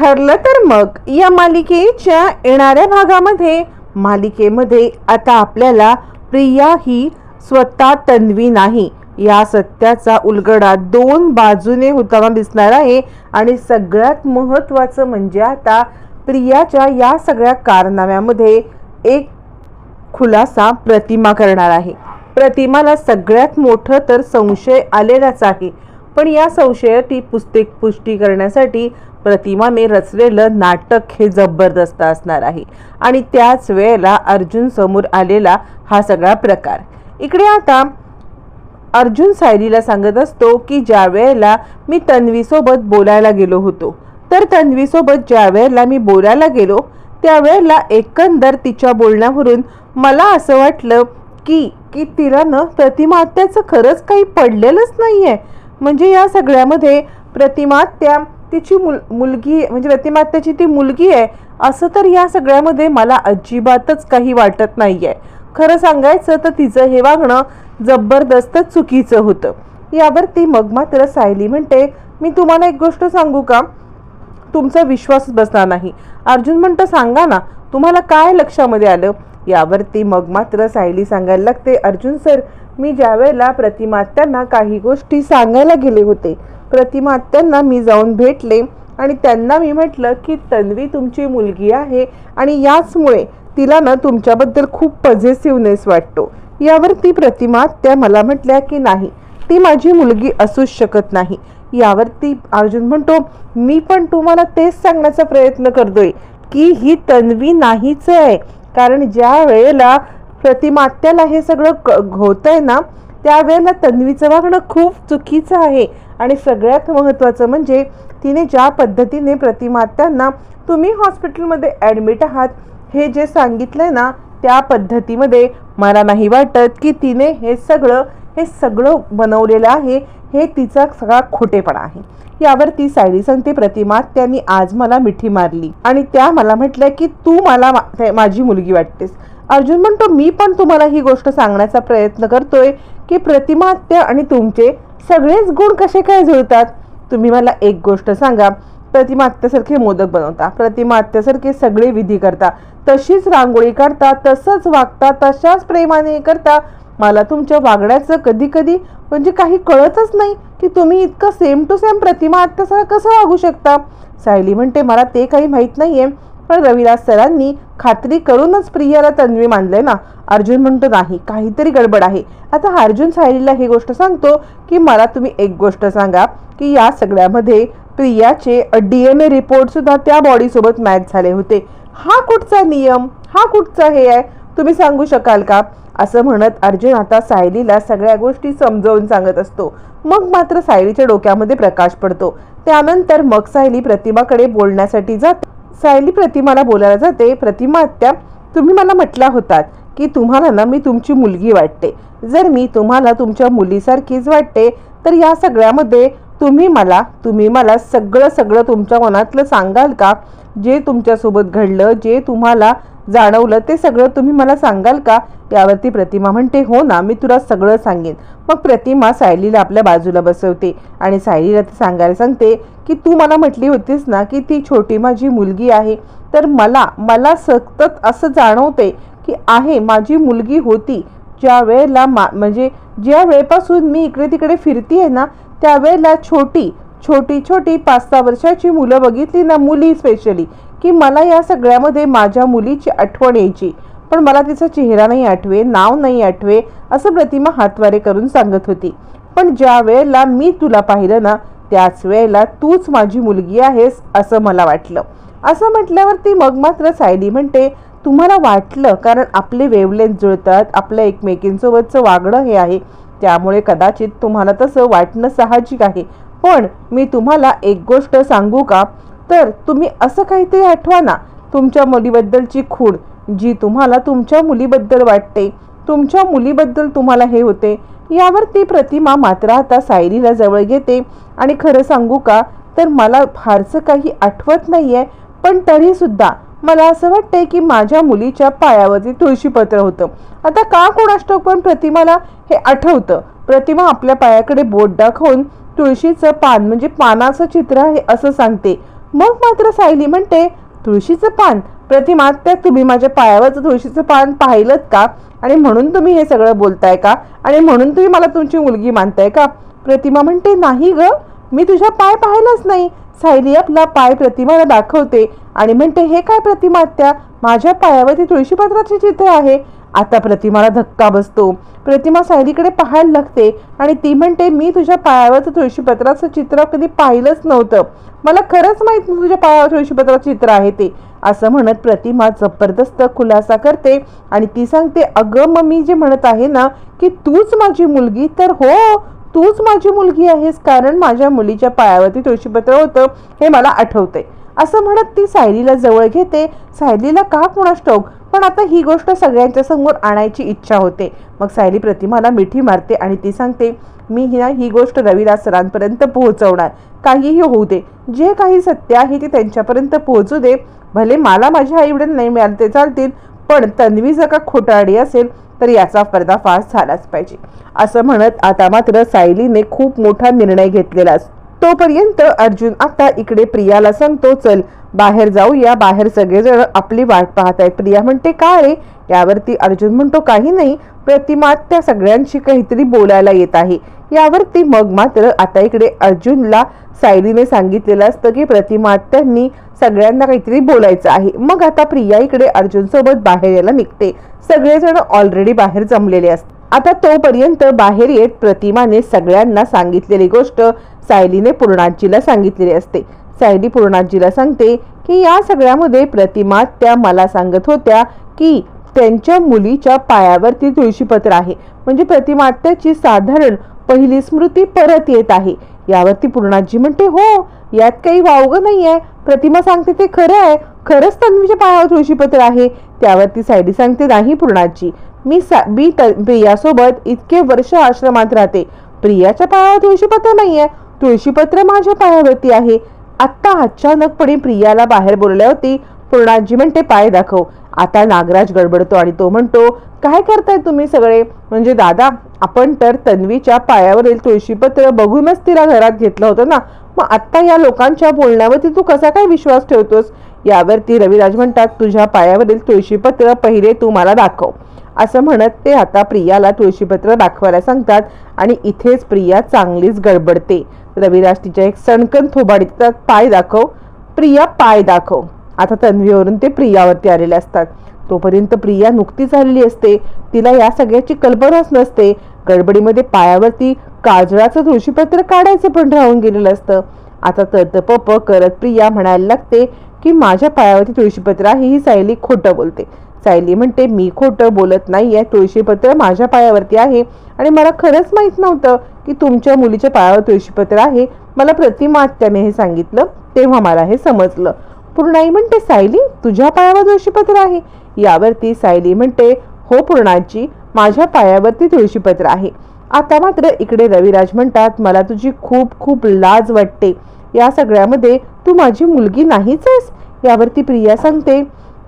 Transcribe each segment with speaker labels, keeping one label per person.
Speaker 1: ठरलं तर मग या मालिकेच्या येणाऱ्या भागामध्ये मालिकेमध्ये आता आपल्याला प्रिया ही स्वतः तन्वी नाही. या सत्याचा उलगडा दोन बाजूने होताना दिसणार आहे आणि सगळ्यात महत्त्वाचं म्हणजे आता प्रियाच्या या सगळ्या कारनाम्यामध्ये एक खुलासा प्रतिमा करणार आहे. प्रतिमाला सगळ्यात मोठं तर संशय आलेलाच आहे. पण या संशयाची पुस्तक पुष्टी करण्यासाठी प्रतिमाने रचलेलं नाटक हे जबरदस्त असणार आहे. आणि त्याच वेळेला अर्जुन समोर आलेला हा सगळा प्रकार. इकडे आता अर्जुन सायलीला सांगत असतो की ज्या वेळेला मी तन्वीसोबत बोलायला गेलो होतो तर तन्वीसोबत ज्या वेळेला मी बोलायला गेलो त्यावेळेला एकंदर तिच्या बोलण्यावरून मला असं वाटलं की की तिला न प्रतिमात्याचं खरंच काही पडलेलंच नाही आहे म्हणजे या सगळ्यामध्ये प्रतिमात्या तिची मुल मुलगी म्हणजे प्रतिमात्याची ती मुलगी आहे असं तर या सगळ्यामध्ये मला अजिबातच काही वाटत नाही आहे खरं सांगायचं तर तिचं हे वागणं जबरदस्त चुकीचं होतं. यावर ती मग मात्र सायली म्हणते मी तुम्हाला एक गोष्ट सांगू का? तुमचा विश्वास बसणार नाही. अर्जुन म्हणतो सांगा ना तुम्हाला काय लक्षामध्ये आलं? यावरती मग मात्र सायली सांगायला लागते अर्जुन सर मी ज्यावेळेला प्रतिमात्यांना काही गोष्टी सांगायला गेले होते प्रतिमात्यांना मी जाऊन भेटले आणि त्यांना मी म्हटलं की तन्वी तुमची मुलगी आहे आणि याचमुळे तिला ना तुमच्याबद्दल खूप पॉझिटिव्हनेस वाटतो. यावरती प्रतिमा त्या मला म्हटल्या की नाही ती माझी मुलगी असूच शकत नाही. यावरती अर्जुन म्हणतो मी पण तुम्हाला तेच सांगण्याचा प्रयत्न करतोय की ही तन्वी नाहीच आहे. कारण ज्या वेळेला प्रतिमात्याला हे सगळं क होतंय ना त्यावेळेला तन्वीचं वागणं खूप चुकीचं आहे. आणि सगळ्यात महत्त्वाचं म्हणजे तिने ज्या पद्धतीने प्रतिमात्यांना तुम्ही हॉस्पिटलमध्ये ॲडमिट आहात हे जे सांगितलं आहे ना त्या पद्धतीमध्ये मला नाही वाटत की तिने हे सगळं हे सगळं बनवलेलं आहे हे तिचा सगळा खोटेपणा आहे. यावर ती सायली सांगते प्रतिमा त्यांनी आज मला मिठी मारली. आणि त्या मला म्हटल्या की तू मला माझी मुलगी वाटतेस. अर्जुन म्हणतो मी पण तुम्हाला ही गोष्ट सांगण्याचा प्रयत्न करतोय की प्रतिमात्या आणि तुमचे सगळेच गुण कसे काय जुळतात? तुम्ही मला एक गोष्ट सांगा. प्रतिमात्यासारखे मोदक बनवता. प्रतिमात्यासारखे सगळे विधी करता. तशीच रांगोळी करता तसंच वागता तशाच प्रेमाने करता. मला तुमच्या वागण्याचं कधी कधी म्हणजे काही कळतच नाही की तुम्ही इतकं सेम टू सेम प्रतिमा आत्यासह कसं वागू शकता? सायली म्हणते मला ते काही माहीत नाही आहे पण रविराज सरांनी खात्री करूनच प्रियाला तन्वी मानलंय ना. अर्जुन म्हणतो नाही काहीतरी गडबड आहे. आता अर्जुन सायलीला ही गोष्ट सांगतो की मला तुम्ही एक गोष्ट सांगा की या सगळ्यामध्ये प्रियाचे डी एन ए रिपोर्ट सुद्धा त्या बॉडीसोबत मॅच झाले होते. हा कुठचा नियम? हा कुठचा हे आहे? तुम्ही सांगू शकाल का? असं म्हणत अर्जुन आता सायलीला सगळ्या गोष्टी समजावून सांगत असतो. मग मात्र सायलीच्या डोक्यामध्ये प्रकाश पडतो. त्यानंतर मग सायली प्रतिमाकडे बोलण्यासाठी जात सायली प्रतिमाला बोलायला जाते. प्रतिमा आत्या तुम्ही मला म्हटला होतात की तुम्हाला ना मी तुमची मुलगी वाटते. जर मी तुम्हाला तुमच्या मुलीसारखीच वाटते तर या सगळ्यामध्ये तुम्ही मला तुम्ही मला सगळं सगळं तुमच्या मनातलं सांगाल का? जे तुमच्यासोबत घडलं जे तुम्हाला जाणवलं ते सगळं तुम्ही मला सांगाल का? यावरती प्रतिमा म्हणते हो ना मी तुला सगळं सांगेन. मग प्रतिमा सायलीला आपल्या बाजूला बसवते आणि सायलीला ते सांगायला सांगते की तू मला म्हटली होतीस ना की ती छोटी माझी मुलगी आहे. तर मला मला सतत असं जाणवते की आहे माझी मुलगी होती. ज्या वेळेला मा म्हणजे ज्या वेळेपासून मी इकडे तिकडे फिरतीये ना त्यावेळेला छोटी छोटी छोटी पाच सहा वर्षाची मुलं बघितली ना मुली स्पेशली की मला या सगळ्यामध्ये माझ्या मुलीची आठवण यायची. पण मला तिचा चेहरा नाही आठवे नाव नाही आठवे असं प्रतिमा हातवारे करून सांगत होती. पण ज्या वेळेला मी तुला पाहिलं ना त्याच वेळेला तूच माझी मुलगी आहेस असं मला वाटलं. असं म्हटल्यावर ती मग मात्र सायली म्हणते तुम्हाला वाटलं कारण आपले वेवलेन जुळतात आपल्या एकमेकींसोबतचं वागणं हे आहे. त्यामुळे कदाचित तुम्हाला तसं वाटणं साहजिक आहे. पण मी तुम्हाला एक गोष्ट सांगू का? तर तुम्ही असं काहीतरी आठवा ना तुमच्या मुलीबद्दलची खूण जी तुम्हाला तुमच्या मुलीबद्दल वाटते. तुमच्या मुलीबद्दल तुम्हाला हे होते. यावर ती प्रतिमा मात्र आता सायलीला जवळ घेते. आणि खरं सांगू का तर मला फारसं काही आठवत नाही आहे पण तरीसुद्धा मला असं वाटतंय की माझ्या मुलीच्या पायावरती तुळशीपत्र होतं. आता का कोणाष्ट पण प्रतिमाला हे आठवतं? प्रतिमा आपल्या पायाकडे बोट दाखवून तुळशीचं पान म्हणजे पानाचं चित्र आहे असं सांगते. मग मात्र सायली म्हणते तुळशीचं पान प्रतिमा त्या तुम्ही माझ्या पायावरचं तुळशीचं पान पाहिलं का? आणि म्हणून तुम्ही हे सगळं बोलताय का? आणि म्हणून तुम्ही मला तुमची मुलगी मानताय का? प्रतिमा म्हणते नाही ग मी तुझ्या पाय पाहिलंच नाही. सायली आपला पाय प्रतिमाला दाखवते आणि म्हणते हे काय प्रतिमा त्या माझ्या पायावरती तुळशीपत्राचे चित्र आहे. आता प्रतिमाला धक्का बसतो. प्रतिमा सायलीकडे पाहायला लागते आणि ती म्हणते मी तुझ्या पायावरचं तुळशीपत्राचं चित्र कधी पाहिलंच नव्हतं. मला खरंच माहीत नाही तुझ्या पायावर तुळशीपत्राचं चित्र आहे ते. असं म्हणत प्रतिमा जबरदस्त खुलासा करते आणि ती सांगते अगं मग मी जे म्हणत आहे ना की तूच माझी मुलगी तर हो तूच माझी मुलगी आहेस कारण माझ्या मुलीच्या पायावरती तुळशीपत्र होतं हे मला आठवतंय. असं म्हणत ती सायलीला जवळ घेते. सायलीला का कुणास ठाऊक पण आता ही गोष्ट सगळ्यांच्या समोर आणायची इच्छा होते. मग सायली प्रतिमाला मिठी मारते आणि ती सांगते मी ही ना ही गोष्ट रविदास सरांपर्यंत पोहोचवणार. काहीही होऊ दे. जे काही सत्य आहे ते त्यांच्यापर्यंत पोहोचू दे. भले मला माझ्या आईवडील नाही मिळाले ते चालतील पण तन्वी जर का खोटाडी असेल तर याचा पर्दाफाश झालाच पाहिजे. असं म्हणत आता मात्र सायलीने खूप मोठा निर्णय घेतलेला तोपर्यंत अर्जुन आता इकडे प्रियाला सांगतो चल बाहेर जाऊया बाहेर सगळेजण आपली वाट पाहत आहेत प्रिया म्हणते काय रे? यावरती अर्जुन म्हणतो काही नाही. प्रतिमा त्या सगळ्यांशी काहीतरी बोलायला येत आहे. यावरती मग मात्र आता इकडे अर्जुनला सायलीने सांगितलेलं असतं की प्रतिमा त्यांनी सगळ्यांना काहीतरी बोलायचं आहे. मग आता प्रिया इकडे अर्जुन सोबत बाहेर यायला निघते. सगळेजण ऑलरेडी बाहेर जमलेले असतात. आता तोपर्यंत बाहेर येत प्रतिमाने सगळ्यांना सांगितलेली गोष्ट सायलीने पूर्णाजीला सांगितलेली असते. सायली पूर्णाजीला सांगते की या सगळ्यामध्ये प्रतिमा त्या मला सांगत होत्या की त्यांच्या मुलीच्या पायावरती तुळशीपत्र आहे. म्हणजे प्रतिमात्याची साधारण पहिली स्मृती परत येत आहे. यावरती पूर्णाजी म्हणते हो यात काही वावगं नाही आहे प्रतिमा सांगते ते खरं आहे. खरंच तन्वीच्या पायावर तुळशीपत्र आहे. त्यावरती सायली सांगते नाही पूर्णाजी. मी सा मी त प्रियासोबत इतके वर्ष आश्रमात राहते. प्रियाच्या पायावर तुळशीपत्र नाही आहे तुळशीपत्र माझ्या पायावरती आहे. आत्ता अचानकपणे प्रियाला बाहेर बोलल्या होती पूर्णाजी म्हणते पाय दाखव. आता नागराज गडबडतो आणि तो म्हणतो काय करताय तुम्ही सगळे? म्हणजे दादा आपण तर तन्वीच्या पायावरील तुळशीपत्र बघूनच तिला घरात घेतलं होतं ना. मग आत्ता या लोकांच्या बोलण्यावरती तू कसा काय विश्वास ठेवतोस? यावरती रविराज म्हणतात तुझ्या पायावरील तुळशीपत्र पहिले तू मला दाखव. असं म्हणत ते आता प्रियाला तुळशीपत्र दाखवायला सांगतात आणि इथेच प्रिया चांगलीच गडबडते. रविराज तिच्या एक सणकन थोबाडीत पाय दाखव. प्रिया पाय दाखव. आता तन्वीवरून ते प्रियावरती आलेले असतात. तोपर्यंत प्रिया नुकतीच आलेली असते. तिला या सगळ्याची कल्पनाच नसते. गडबडीमध्ये पायावरती काजळाचं तुळशीपत्र काढायचं पण राहून गेलेलं असतं. आता तळतपप करत प्रिया म्हणायला लागते की माझ्या पायावरती तुळशीपत्र आहे ही सायली खोटं बोलते. सायली म्हणते मी खोटं बोलत नाहीये. तुळशीपत्र माझ्या पायावरती आहे आणि मला खरंच माहीत नव्हतं की तुमच्या मुलीच्या पायावर तुळशीपत्र आहे. मला प्रतिमा त्याने हे सांगितलं तेव्हा मला हे समजलं. पूर्णाई म्हणते सायली तुझ्या पायावर तुळशीपत्र आहे. यावरती सायली म्हणते हो पूर्णाची माझ्या पायावरती तुळशीपत्र आहे. आता मात्र इकडे रविराज म्हणतात मला तुझी खूप खूप लाज वाटते. या सगळ्यामध्ये तू माझी मुलगी नाहीच आहेस? यावरती प्रिया सांगते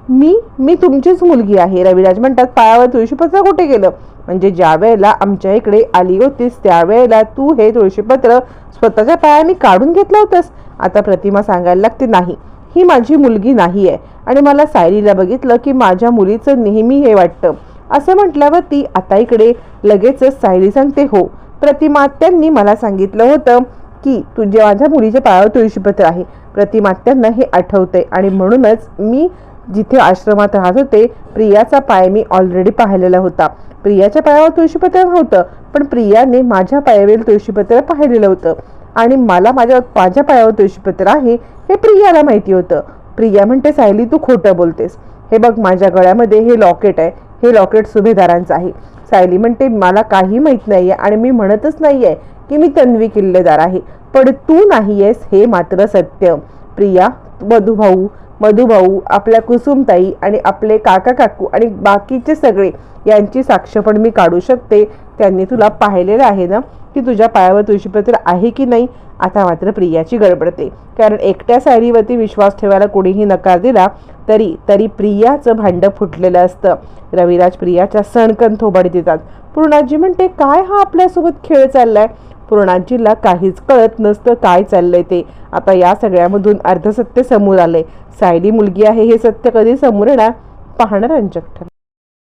Speaker 1: मी मी तुमचीच मुलगी आहे. रविराज म्हणतात पायावर तुळशीपत्र कुठे गेलं? म्हणजे ज्या वेळेला आमच्या इकडे आली होतीस त्यावेळेला तू हे तुळशीपत्र स्वतःच्या पायाने काढून घेतलं होतंस. आता प्रतिमा सांगायला लागते नाही ही माझी मुलगी नाही आहे आणि मला सायलीला बघितलं की माझ्या मुलीचं नेहमी हे वाटतं. असं म्हटल्यावर ती आता इकडे लगेचच सायली सांगते हो. प्रतिमात्यांनी मला सांगितलं होतं की तुझ्या माझ्या मुलीच्या पायावर तुळशीपत्र आहे प्रतिमात्यांना हे आठवते आणि म्हणूनच मी जिथे आश्रमात राहत होते प्रियाचा पाय मी ऑलरेडी पाहिलेला होता. प्रियाच्या पायावर तुळशीपत्र नव्हतं पण प्रियाने माझ्या पायावरील तुळशीपत्र पाहिलेलं होतं आणि मला माझ्या माझ्या पायावर तुळशीपत्र आहे हे प्रियाला माहिती होतं. प्रिया म्हणते सायली तू खोटं बोलतेस. हे बघ माझ्या गळ्यामध्ये हे लॉकेट आहे. हे लॉकेट सुभेदारांचं आहे. सायली म्हणते मला काही माहीत नाही आहे आणि मी म्हणतच नाही आहे की मी तन्वी किल्लेदार आहे. पण तू नाही आहेस हे मात्र सत्य. प्रिया मधुभाऊ मधुभाऊ आपल्या कुसुमताई आणि आपले काका काकू आणि बाकीचे सगळे यांची साक्ष पण मी काढू शकते. त्यांनी तुला पाहिलेलं आहे ना की तुझ्या पायावर तुळशीपत्र आहे की नाही आता मात्र प्रियाची गडबडते. कारण एकट्या सायरीवरती विश्वास ठेवायला कोणीही नकार दिला तरी तरी प्रियाचं भांडं फुटलेलं असतं. रविराज प्रियाच्या सणकन थोबाडीत देतात. पूर्णाजी म्हणते काय हा आपल्यासोबत खेळ चाललाय? पूर्णाजीला काहीच कळत नसतं काय चाललंय ते. आता या सगळ्यामधून अर्धसत्य समोर आलंय. सायली मुलगी आहे हे सत्य कधी समोर येणार? पाहणार रंजक